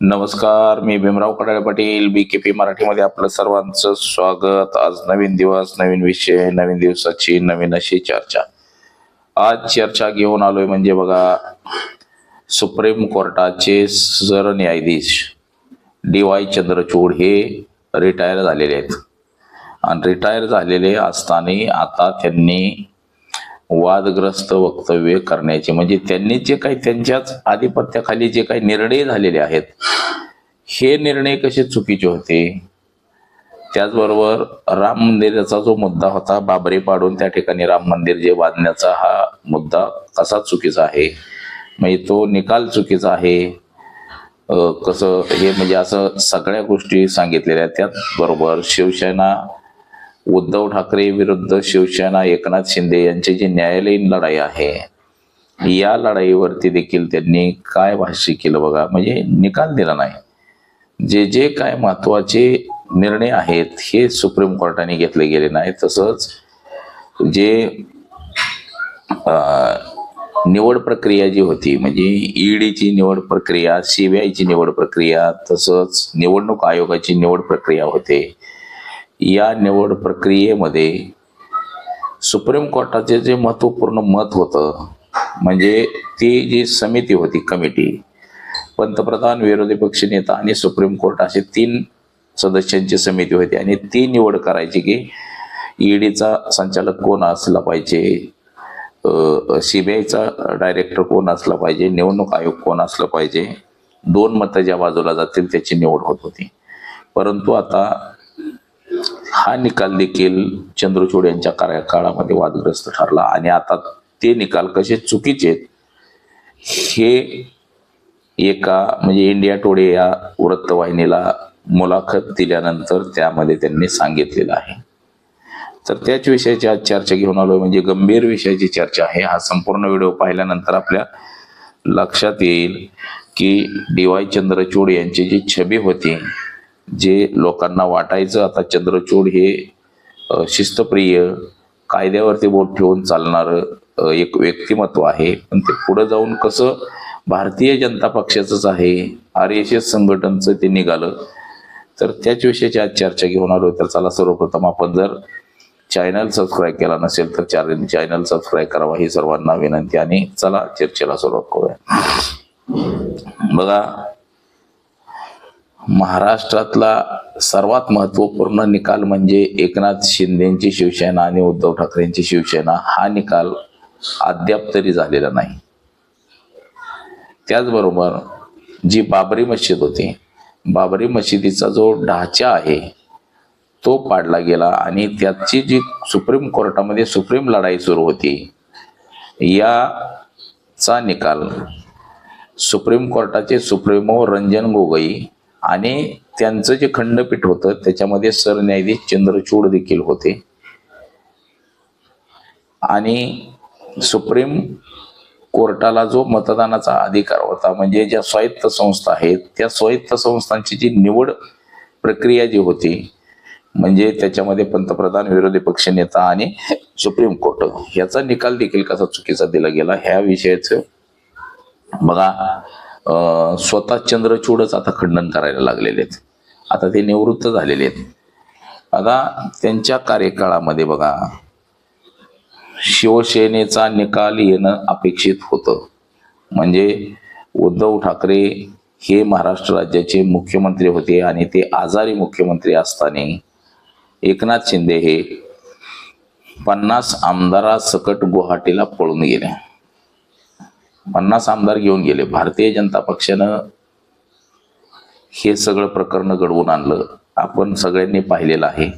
नमस्कार मी Bhimrao Kadale Patil B K P मराठीमध्ये आपलं सर्वांचं स्वागत. आज नवीन दिवस नवीन विषय नवीन दिवसाची नवीन अशी चर्चा. आज चर्चा घेऊन आलोय म्हणजे बघा सुप्रीम कोर्टाचे सरन्यायाधीश डी वाय चंद्रचूड हे रिटायर झालेले आहेत. आणि रिटायर झालेले असताना आता त्यांनी वादग्रस्त वक्तव्य करण्याचे म्हणजे त्यांनी जे काही त्यांच्याच आधिपत्याखाली जे काही निर्णय झालेले आहेत हे निर्णय कसे चुकीचे होते? त्याचबरोबर राम मंदिराचा जो मुद्दा होता बाबरी पाडून त्या ठिकाणी राम मंदिर जे बांधण्याचा हा मुद्दा कसा चुकीचा आहे? म्हणजे तो निकाल चुकीचा आहे? कसं हे म्हणजे असं सगळ्या गोष्टी सांगितलेल्या त्याचबरोबर शिवसेना उद्धव ठाकरे विरुद्ध शिवसेना एकनाथ शिंदे यांची जी न्यायालयीन लढाई आहे या लढाईवरती देखील त्यांनी काय भाष्य केलं बघा? म्हणजे निकाल दिला नाही. जे जे काय महत्त्वाचे निर्णय आहेत हे सुप्रीम कोर्टाने घेतले गेले नाही. तसंच जे निवड प्रक्रिया जी होती म्हणजे ईडीची निवड प्रक्रिया सीबीआयची निवड प्रक्रिया तसंच निवडणूक आयोगाची निवड प्रक्रिया होते. या निवड प्रक्रियेमध्ये सुप्रीम कोर्टाचे जे महत्त्वपूर्ण मत होतं म्हणजे ती जी समिती होती कमिटी पंतप्रधान विरोधी पक्षनेता आणि सुप्रीम कोर्ट असे तीन सदस्यांची समिती होती आणि ती निवड करायची की ईडीचा संचालक कोण असला पाहिजे सीबीआयचा डायरेक्टर कोण असला पाहिजे निवडणूक आयोग कोण असलं पाहिजे दोन मतं ज्या बाजूला जातील त्याची निवड होत होती. परंतु आता हा निकाल देखील चंद्रचूड यांच्या कार्यकाळामध्ये वादग्रस्त ठरला. आणि आता ते निकाल कसे चुकीचे आहेत हे एका म्हणजे इंडिया टुडे या वृत्तवाहिनीला मुलाखत दिल्यानंतर त्यामध्ये त्यांनी सांगितलेलं आहे. तर त्याच विषयाची आज चर्चा घेऊन आलो म्हणजे गंभीर विषयाची चर्चा आहे. हा संपूर्ण व्हिडिओ पाहिल्यानंतर आपल्या लक्षात येईल की डी वाय चंद्रचूड यांची जी छबी होती जे लोकांना वाटायचं आता चंद्रचूड हे शिस्तप्रिय कायद्यावरती बोट ठेवून चालणारं एक व्यक्तिमत्व आहे. पण ते पुढे जाऊन कसं भारतीय जनता पक्षाचंच आहे आर एस एस संघटनचं ते निघालं. तर त्याच विषयाची आज चर्चा घेऊन आलो तर चला सर्वप्रथम आपण जर चॅनल सबस्क्राईब केला नसेल तर चॅनल चॅनल सबस्क्राईब करावा ही सर्वांना विनंती. आणि चला चर्चेला सुरुवात करूया. बघा महाराष्ट्रातला सर्वात महत्त्वपूर्ण निकाल म्हणजे एकनाथ शिंदेची शिवसेना आणि उद्धव ठाकरेंची शिवसेना. हा निकाल अद्याप तरी झालेला नाही. त्याचबरोबर जी बाबरी मस्जिद होती बाबरी मशिदीचा जो ढाचा आहे तो पाडला गेला आणि त्याची जी सुप्रीम कोर्टामध्ये सुप्रीम लढाई सुरू होती याचा निकाल सुप्रीम कोर्टाचे सुप्रीमो रंजन गोगोई आणि त्यांचं जे खंडपीठ होतं त्याच्यामध्ये सरन्यायाधीश चंद्रचूड देखील होते. आणि सुप्रीम कोर्टाला जो मतदानाचा अधिकार होता म्हणजे ज्या स्वायत्त संस्था आहेत त्या स्वायत्त संस्थांची जी निवड प्रक्रिया जी होती म्हणजे त्याच्यामध्ये पंतप्रधान विरोधी पक्षनेता आणि सुप्रीम कोर्ट याचा निकाल देखील कसा चुकीचा दिला गेला ह्या विषयाचं बघा. स्वतः चंद्रचूडच आता खंडन करायला लागलेले आहेत. आता ते निवृत्त झालेले आहेत. आता त्यांच्या कार्यकाळामध्ये बघा शिवसेनेचा निकाल येणं अपेक्षित होतं. म्हणजे उद्धव ठाकरे हे महाराष्ट्र राज्याचे मुख्यमंत्री होते आणि ते आजारी मुख्यमंत्री असताना एकनाथ शिंदे हे पन्नास आमदारासकट गुवाहाटीला पळून गेले. पन्नास आमदार घेऊन गेले. भारतीय जनता पक्षानं हे सगळं प्रकरण घडवून आणलं. आपण सगळ्यांनी पाहिलेलं आहे.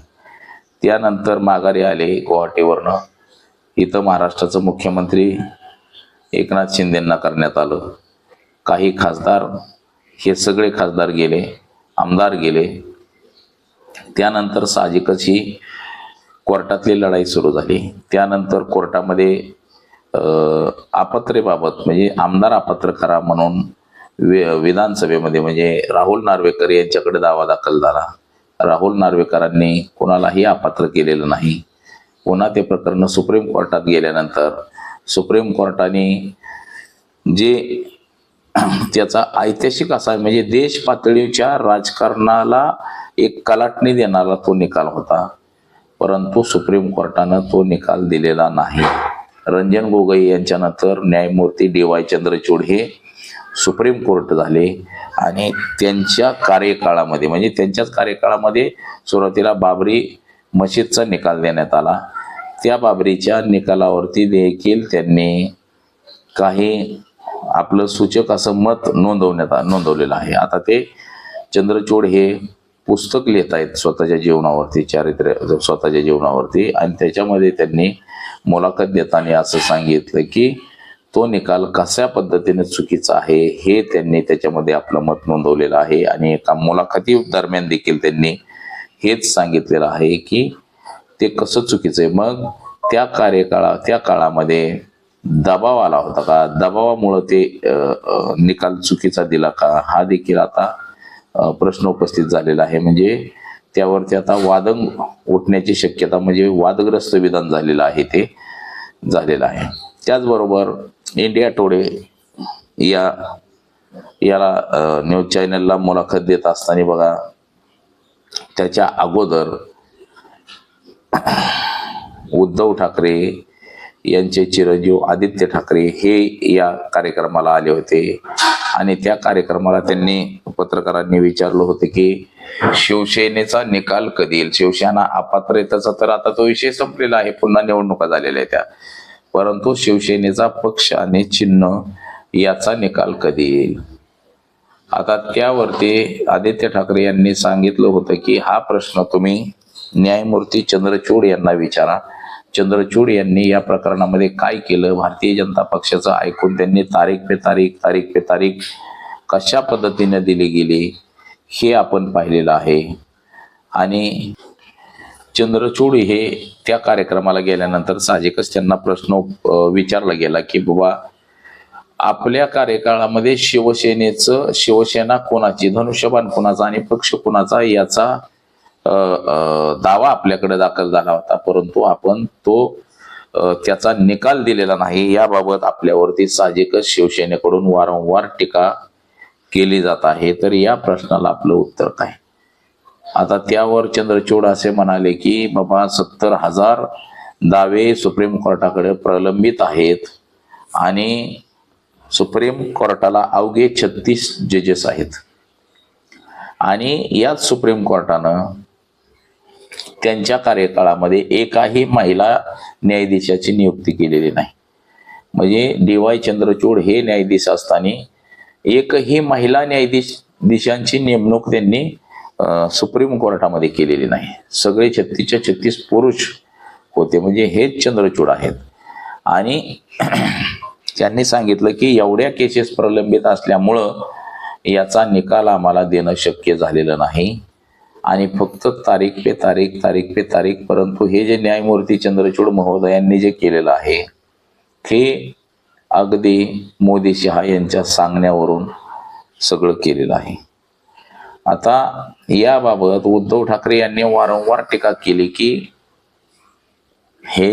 त्यानंतर माघारी आले गुवाहाटीवरनं. इथं महाराष्ट्राचं मुख्यमंत्री एकनाथ शिंदेंना करण्यात आलं. काही खासदार हे सगळे खासदार गेले आमदार गेले. त्यानंतर साहजिकच ही कोर्टातली लढाई सुरू झाली. त्यानंतर कोर्टामध्ये अं, म्हणजे आमदार अपात्र करा म्हणून वि विधानसभेमध्ये म्हणजे राहुल नार्वेकर यांच्याकडे दावा दाखल झाला. राहुल नार्वेकरांनी कोणालाही अपात्र केलेलं नाही. पुन्हा ते प्रकरण सुप्रीम कोर्टात गेल्यानंतर सुप्रीम कोर्टाने जे त्याचा ऐतिहासिक असा म्हणजे देश पातळीच्या राजकारणाला एक कलाटणी देणारा तो निकाल होता. परंतु सुप्रीम कोर्टानं तो निकाल दिलेला नाही. रंजन गोगोई यांच्यानंतर न्यायमूर्ती डी वाय चंद्रचूड हे सुप्रीम कोर्ट झाले. आणि त्यांच्या कार्यकाळामध्ये म्हणजे त्यांच्याच कार्यकाळामध्ये सुरुवातीला बाबरी मशीदचा निकाल देण्यात आला. त्या बाबरीच्या निकालावरती देखील त्यांनी काही आपलं सूचक असं मत नोंदवण्यात आ- नोंदवलेलं आहे. आता ते चंद्रचूड हे पुस्तक लिहित आहेत स्वतःच्या जीवनावरती चारित्र्य स्वतःच्या जीवनावरती. आणि त्याच्यामध्ये त्यांनी मुलाखत देताना असं सांगितलं की तो निकाल कशा पद्धतीने चुकीचा आहे हे त्यांनी त्याच्यामध्ये आपलं मत नोंदवलेलं आहे आणि एका मुलाखती दरम्यान देखील त्यांनी हेच सांगितलेलं आहे की ते कसं चुकीचं आहे. मग त्या कार्यकाळा त्या काळामध्ये दबाव आला होता का? दबावामुळं ते निकाल चुकीचा दिला का? हा देखील आता प्रश्न उपस्थित झालेला आहे. म्हणजे त्यावरती आता वादंग उठण्याची शक्यता म्हणजे वादग्रस्त विधान झालेलं आहे ते झालेलं आहे. त्याचबरोबर इंडिया टुडे या याला न्यूज चॅनलला मुलाखत देत असताना बघा त्याच्या अगोदर उद्धव ठाकरे यांचे चिरंजीव आदित्य ठाकरे हे या कार्यक्रमाला आले होते. आणि त्या कार्यक्रमाला त्यांनी पत्रकारांनी विचारलं होतं की शिवसेनेचा निकाल कधी येईल? शिवसेना अपात्रतेचा तर आता तो विषय संपलेला आहे. पुन्हा निवडणुका झालेल्या आहेत त्या. परंतु शिवसेनेचा पक्ष आणि चिन्ह याचा निकाल कधी येईल? आता त्यावरती आदित्य ठाकरे यांनी सांगितलं होतं की हा प्रश्न तुम्ही न्यायमूर्ती चंद्रचूड यांना विचारा. चंद्रचूड यांनी या प्रकरणामध्ये काय केलं? भारतीय जनता पक्षाचं ऐकून त्यांनी तारीख पे तारीख तारीख पे तारीख कशा पद्धतीने दिली गेली हे आपण पाहिलेलं आहे. आणि चंद्रचूड हे त्या कार्यक्रमाला गेल्यानंतर साहजिकच त्यांना प्रश्न विचारला गेला की बाबा आपल्या कार्यकाळामध्ये शिवसेनेचं शिवसेना कोणाची धनुष्यबाण कोणाचा आणि पक्ष कोणाचा याचा दावा आपल्याकडे दाखल झाला होता. परंतु आपण तो त्याचा निकाल दिलेला नाही. याबाबत आपल्यावरती साहजिकच शिवसेनेकडून वारंवार टीका केली जात आहे. तर या प्रश्नाला आपलं उत्तर काय? आता त्यावर चंद्रचूड असे म्हणाले की बाबा सत्तर हजार दावे सुप्रीम कोर्टाकडे प्रलंबित आहेत आणि सुप्रीम कोर्टाला अवघे छत्तीस जजेस आहेत. आणि याच सुप्रीम कोर्टानं त्यांच्या कार्यकाळामध्ये एकाही महिला न्यायाधीशाची नियुक्ती केलेली नाही. म्हणजे डी वाय चंद्रचूड हे न्यायाधीश असताना एकही महिला न्यायाधीश दिशांची नेमणूक त्यांनी सुप्रीम कोर्टामध्ये केलेली नाही. सगळे छत्तीसच्या छत्तीस पुरुष होते. म्हणजे हेच चंद्रचूड आहेत. आणि त्यांनी सांगितलं की एवढ्या केसेस प्रलंबित असल्यामुळं याचा निकाल आम्हाला देणं शक्य झालेलं नाही. आणि फक्त तारीख पे तारीख तारीख पे तारीख परंतु हे जे न्यायमूर्ती चंद्रचूड महोदयांनी जे केलेलं आहे ते अगदी मोदी शहा यांच्या सांगण्यावरून सगळं केलेलं आहे. आता याबाबत उद्धव ठाकरे यांनी वारंवार टीका केली की हे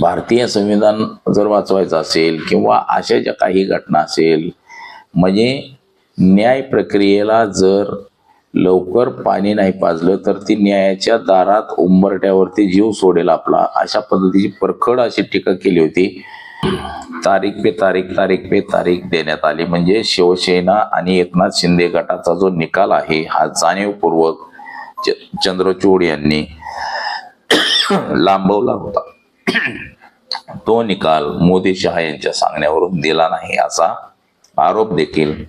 भारतीय संविधान जर वाचवायचं असेल किंवा अशा ज्या काही घटना असेल म्हणजे न्याय प्रक्रियेला जर लवकर पाणी नाही पाजलं तर ती न्यायाच्या दारात उंबरट्यावरती जीव सोडेल आपला. अशा पद्धतीची परखड अशी टीका केली होती. तारीख पे तारीख तारीख पे तारीख देण्यात आली. म्हणजे शिवसेना आणि एकनाथ शिंदे गटाचा जो निकाल आहे हा जाणीवपूर्वक च- चंद्रचूड यांनी लांबवला होता. तो निकाल मोदी शहा यांच्या सांगण्यावरून दिला नाही असा आरोप देखील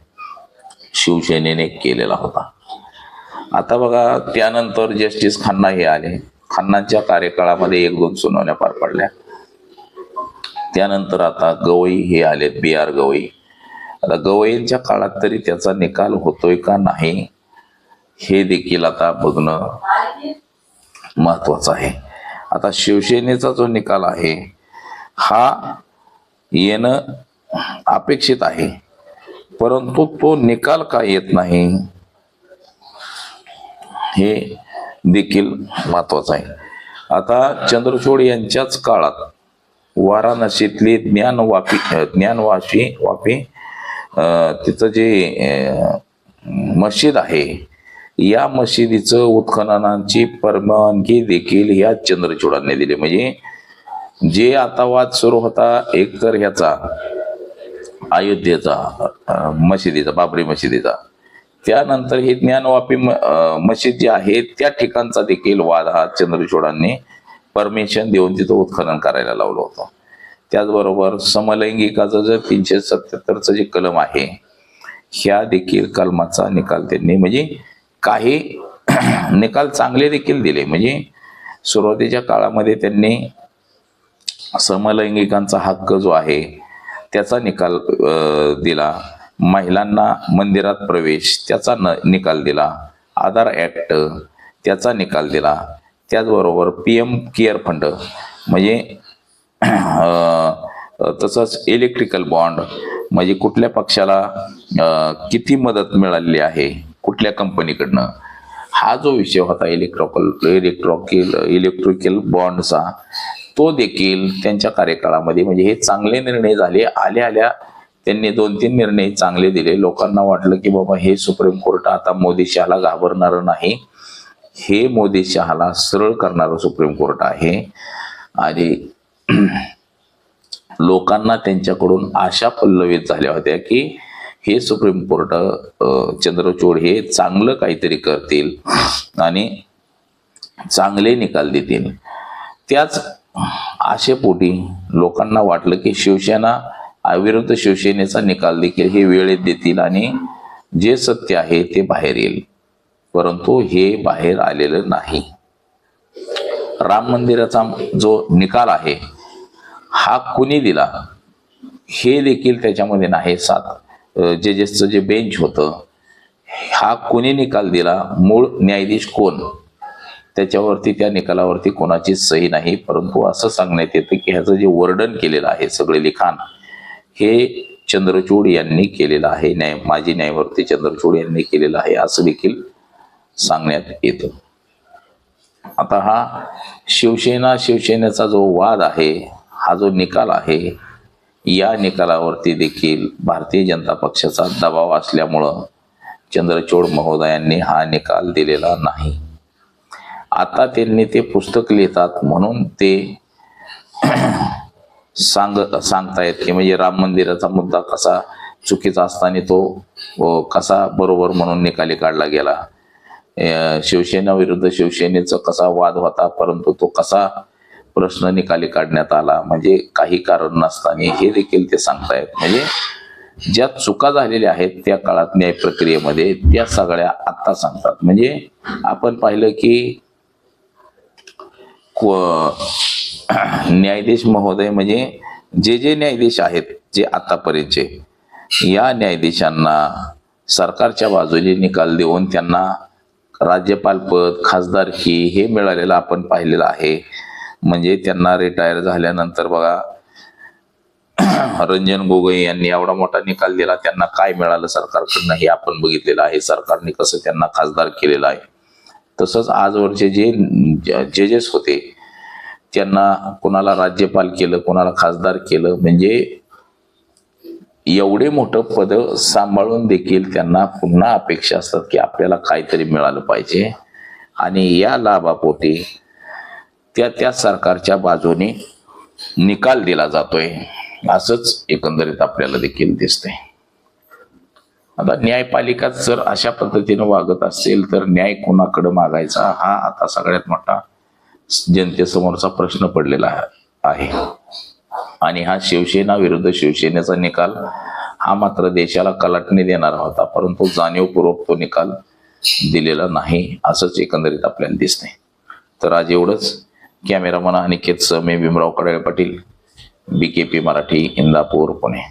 शिवसेनेने केलेला होता. आता बघा त्यानंतर जस्टिस खन्ना हे आले. खान्नांच्या कार्यकाळामध्ये एक दोन सुनावण्या पार पडल्या. त्यानंतर आता गवई हे आलेत बी आर गवई. आता गवईंच्या काळात तरी त्याचा निकाल होतोय का नाही हे देखील आता बघणं महत्वाचं आहे. आता शिवसेनेचा जो निकाल आहे हा येणं अपेक्षित आहे. परंतु तो निकाल का येत नाही? हे देखील महत्वाचं आहे. आता चंद्रचूड यांच्याच काळात वाराणसीतली ज्ञानवापी ज्ञानवाशी वापी तिचं जे मशीद आहे या मशिदीचं उत्खननाची परवानगी देखील या चंद्रचूडांनी दिली. म्हणजे जे आता वाद सुरू होता एक तर ह्याचा अयोध्येचा मशिदीचा बाबरी मशिदीचा त्यानंतर ही ज्ञानवापी म- मशीद जी आहे त्या ठिकाणचा देखील वाद हा चंद्रचूडांनी परमिशन देऊन तिथं उत्खनन करायला लावलं होतं. त्याचबरोबर समलैंगिकाचं जे तीनशे सत्याहत्तरचं जे कलम आहे ह्या देखील कलमाचा निकाल त्यांनी म्हणजे काही निकाल चांगले देखील दिले. म्हणजे सुरुवातीच्या काळामध्ये त्यांनी समलैंगिकांचा हक्क जो आहे त्याचा निकाल दिला. महिलांना मंदिरात प्रवेश त्याचा न निकाल दिला. आधार ॲक्ट त्याचा निकाल दिला. त्याचबरोबर पी एम केअर फंड म्हणजे तसंच इलेक्ट्रिकल बॉन्ड म्हणजे कुठल्या पक्षाला किती मदत मिळालेली आहे कुठल्या कंपनीकडनं हा जो विषय होता इलेक्ट्रॉकल इलेक्ट्रॉकिल इलेक्ट्रिकल बॉन्डचा तो देखील त्यांच्या कार्यकाळामध्ये म्हणजे हे चांगले निर्णय झाले. आल्या आल्या त्यांनी दोन तीन निर्णय चांगले दिले. लोकांना वाटलं की बाबा हे सुप्रीम कोर्ट आता मोदी शहाला घाबरणार नाही. हे मोदी शहाला सरळ करणारं सुप्रीम कोर्ट आहे. आणि लोकांना त्यांच्याकडून आशा पल्लवित झाल्या होत्या की हे सुप्रीम कोर्ट चंद्रचूड हे चांगलं काहीतरी करतील आणि चांगले निकाल देतील. त्याच आशेपोटी लोकांना वाटलं की शिवसेना विरुद्ध शिवसेनेचा निकाल देखील हे वेळेत देतील आणि जे सत्य आहे ते बाहेर येईल. परंतु हे बाहेर आलेलं नाही. राम मंदिराचा जो निकाल आहे हा कुणी दिला? हे देखील त्याच्यामध्ये नाही. सात जजेसचं जे बेंच होतं हा कुणी निकाल दिला? मूळ न्यायाधीश कोण? त्याच्यावरती त्या निकालावरती कोणाची सही नाही. परंतु असं सांगण्यात येतं की ह्याचं जे वर्णन केलेलं आहे सगळे लिखाण हे चंद्रचूड यांनी केलेलं आहे. न्याय माजी न्यायमूर्ती चंद्रचूड यांनी केलेलं आहे असं देखील सांगण्यात येतं. आता हा शिवसेना शिवसेनेचा जो वाद आहे हा जो निकाल आहे या निकालावरती देखील भारतीय जनता पक्षाचा दबाव असल्यामुळं चंद्रचूड महोदयांनी हा निकाल दिलेला नाही. आता त्यांनी ते पुस्तक लिहितात म्हणून ते सांग सांगतायत की म्हणजे राम मंदिराचा मुद्दा कसा चुकीचा असताना तो कसा बरोबर म्हणून निकाली काढला गेला. शिवसेना विरुद्ध शिवसेनेचा कसा वाद होता परंतु तो कसा प्रश्न निकाली काढण्यात आला म्हणजे काही कारण नसताना हे देखील ते सांगतायत. म्हणजे ज्या चुका झालेल्या आहेत त्या काळात न्याय प्रक्रियेमध्ये त्या सगळ्या आत्ता सांगतात. म्हणजे आपण पाहिलं की क्व- न्यायाधीश महोदय म्हणजे जे जे न्यायाधीश आहेत जे आतापर्यंतचे या न्यायाधीशांना सरकारच्या बाजूने निकाल देऊन त्यांना राज्यपालपद खासदारकी हे मिळालेलं आपण पाहिलेलं आहे. म्हणजे त्यांना रिटायर झाल्यानंतर बघा रंजन गोगोई यांनी एवढा मोठा निकाल दिला त्यांना काय मिळालं सरकारकडनं हे आपण बघितलेलं आहे. सरकारने कसं त्यांना खासदार केलेलं आहे. तसंच आजवरचे जे जजेस होते त्यांना कोणाला राज्यपाल केलं कोणाला खासदार केलं म्हणजे एवढे मोठं पद सांभाळून देखील त्यांना पुन्हा अपेक्षा असतात की आपल्याला काहीतरी मिळालं पाहिजे. आणि या लाभापोटी त्या त्या सरकारच्या बाजूने निकाल दिला जातोय. असंच एकंदरीत आपल्याला देखील दिसतंय. आता न्यायपालिका जर अशा पद्धतीनं वागत असेल तर न्याय कोणाकडे मागायचा? हा आता सगळ्यात मोठा जनतेसमोरचा प्रश्न पडलेला आहे. आणि हा शिवसेना विरुद्ध शिवसेनेचा निकाल हा मात्र देशाला कलाटणी देणारा होता परंतु जाणीवपूर्वक तो निकाल दिलेला नाही असंच एकंदरीत आपल्याला दिसते तर आज एवढंच. Cameraman Aniket Same Bhimrao Kadale Patil B K P Marathi Indapur Pune.